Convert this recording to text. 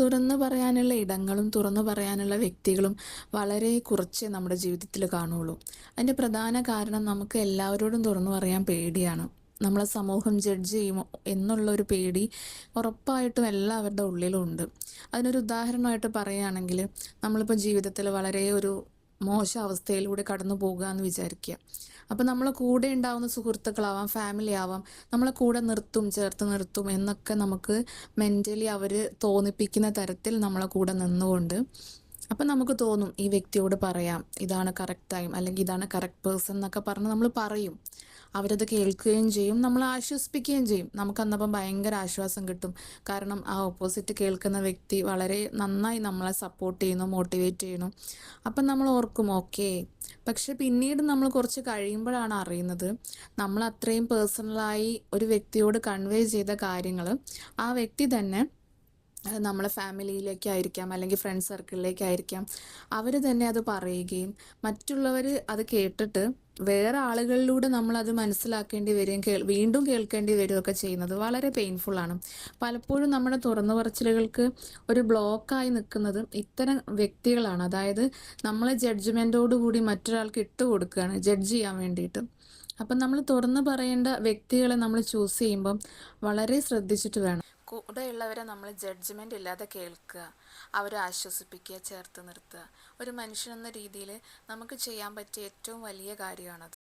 തുറന്നു പറയാനുള്ള ഇടങ്ങളും തുറന്നു പറയാനുള്ള വ്യക്തികളും വളരെ കുറച്ച് നമ്മുടെ ജീവിതത്തിൽ കാണുള്ളൂ അതിന്റെ പ്രധാന കാരണം നമുക്ക് എല്ലാവരോടും തുറന്നു പറയാൻ പേടിയാണ്. നമ്മളെ സമൂഹം ജഡ്ജ് ചെയ്യുമോ എന്നുള്ള ഒരു പേടി ഉറപ്പായിട്ടും എല്ലാവരുടെ ഉള്ളിലും ഉണ്ട്. അതിനൊരു ഉദാഹരണമായിട്ട് പറയുകയാണെങ്കിൽ നമ്മളിപ്പോൾ ജീവിതത്തിൽ വളരെ ഒരു മോശം അവസ്ഥയിലൂടെ കടന്നു പോകുക എന്ന് വിചാരിക്കുക. അപ്പം നമ്മളെ കൂടെ ഉണ്ടാവുന്ന സുഹൃത്തുക്കളാവാം ഫാമിലി ആവാം നമ്മളെ കൂടെ നിർത്തും ചേർത്ത് നിർത്തും എന്നൊക്കെ നമുക്ക് മെന്റലി അവർ തോന്നിപ്പിക്കുന്ന തരത്തിൽ നമ്മളെ കൂടെ നിന്നുകൊണ്ട് അപ്പം നമുക്ക് തോന്നും ഈ വ്യക്തിയോട് പറയാം ഇതാണ് കറക്റ്റ് ടൈം അല്ലെങ്കിൽ ഇതാണ് കറക്റ്റ് പേഴ്സൺ എന്നൊക്കെ പറഞ്ഞ് നമ്മൾ പറയും. അവരത് കേൾക്കുകയും ചെയ്യും നമ്മൾ ആശ്വസിപ്പിക്കുകയും ചെയ്യും. നമുക്ക് അന്നപ്പം ഭയങ്കര ആശ്വാസം കിട്ടും. കാരണം ആ ഓപ്പോസിറ്റ് കേൾക്കുന്ന വ്യക്തി വളരെ നന്നായി നമ്മളെ സപ്പോർട്ട് ചെയ്യുന്നു മോട്ടിവേറ്റ് ചെയ്യുന്നു. അപ്പം നമ്മൾ ഓർക്കും ഓക്കെ. പക്ഷെ പിന്നീട് നമ്മൾ കുറച്ച് കഴിയുമ്പോഴാണ് അറിയുന്നത് നമ്മൾ അത്രയും പേഴ്സണലായി ഒരു വ്യക്തിയോട് കൺവേ ചെയ്ത കാര്യങ്ങൾ ആ വ്യക്തി തന്നെ നമ്മളെ ഫാമിലിയിലേക്കായിരിക്കാം അല്ലെങ്കിൽ ഫ്രണ്ട് സർക്കിളിലേക്കായിരിക്കാം അവർ തന്നെ അത് പറയുകയും മറ്റുള്ളവർ അത് കേട്ടിട്ട് വേറെ ആളുകളിലൂടെ നമ്മൾ അത് മനസ്സിലാക്കേണ്ടി വരികയും കേൾ വീണ്ടും കേൾക്കേണ്ടി വരികയൊക്കെ ചെയ്യുന്നത് വളരെ പെയിൻഫുൾ ആണ്. പലപ്പോഴും നമ്മുടെ തുറന്നു പറച്ചിലുകൾക്ക് ഒരു ബ്ലോക്കായി നിൽക്കുന്നത് ഇത്തരം വ്യക്തികളാണ്. അതായത് നമ്മളെ ജഡ്ജ്മെന്റോടുകൂടി മറ്റൊരാൾക്ക് ഇട്ട് കൊടുക്കുകയാണ് ജഡ്ജ് ചെയ്യാൻ വേണ്ടിയിട്ട്. അപ്പം നമ്മൾ തുറന്നു പറയേണ്ട വ്യക്തികളെ നമ്മൾ ചൂസ് ചെയ്യുമ്പം വളരെ ശ്രദ്ധിച്ചിട്ട് വേണം. കൂടെയുള്ളവരെ നമ്മൾ ജഡ്ജ്മെന്റ് ഇല്ലാതെ കേൾക്കുക അവരെ ആശ്വസിപ്പിക്കുക ചേർത്ത് നിർത്തുക. ഒരു മനുഷ്യനെന്ന രീതിയിൽ നമുക്ക് ചെയ്യാൻ പറ്റിയ ഏറ്റവും വലിയ കാര്യമാണത്.